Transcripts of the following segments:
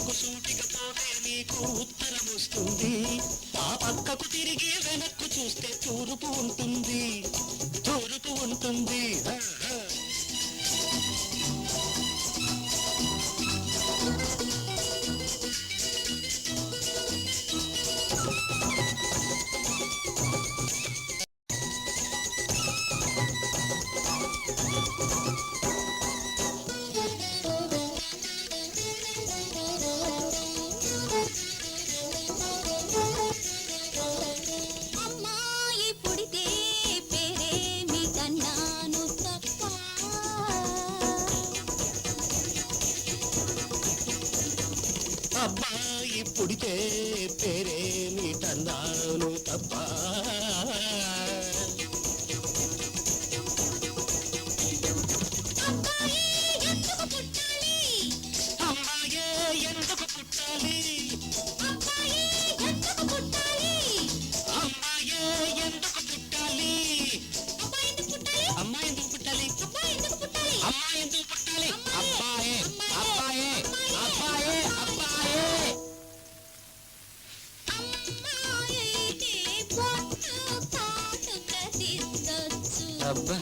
వస్తుంది ముక్కుకు సూటిగా పోతే నీకు ఉత్తరం వస్తుంది ఆ పక్కకు తిరిగి వెనక్కు చూస్తే తూర్పు ఉంటుంది. అబ్బాయి పుడితే పేరేమిటన్నాను తప్ప? అబ్బా.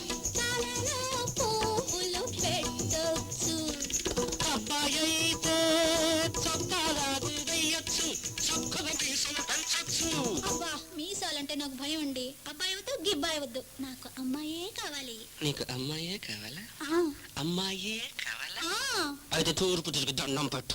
మీసాలంటే నాకు భయం అండి. అబ్బాయి వద్దు గిబ్బాయి వద్దు. నాకు అమ్మాయే కావాలి. నీకు అమ్మాయే కావాలా? అమ్మాయే కావాలా. అయితే తూర్పు తిరిగి దండం పట్టు.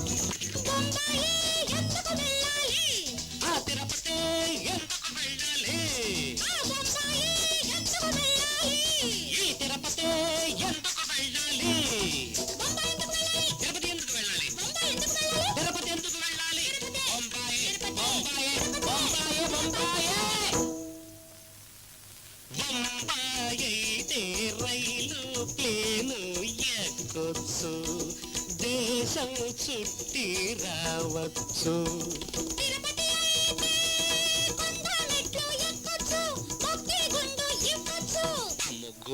తిరగొచ్చు దేశం చుట్టి రావచ్చు.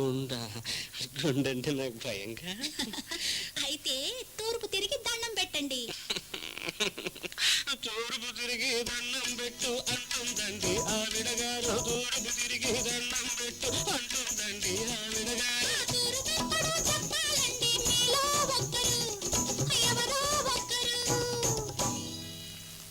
అంటే గుండంటే నాకు భయంగా. అయితే తూర్పు తిరిగి దండం పెట్టండి. తూర్పు తిరిగి దండం పెట్టు అంటుందండి. ఆవిడగారు తూర్పు తిరిగి దండం పెట్టు అంటుందండి.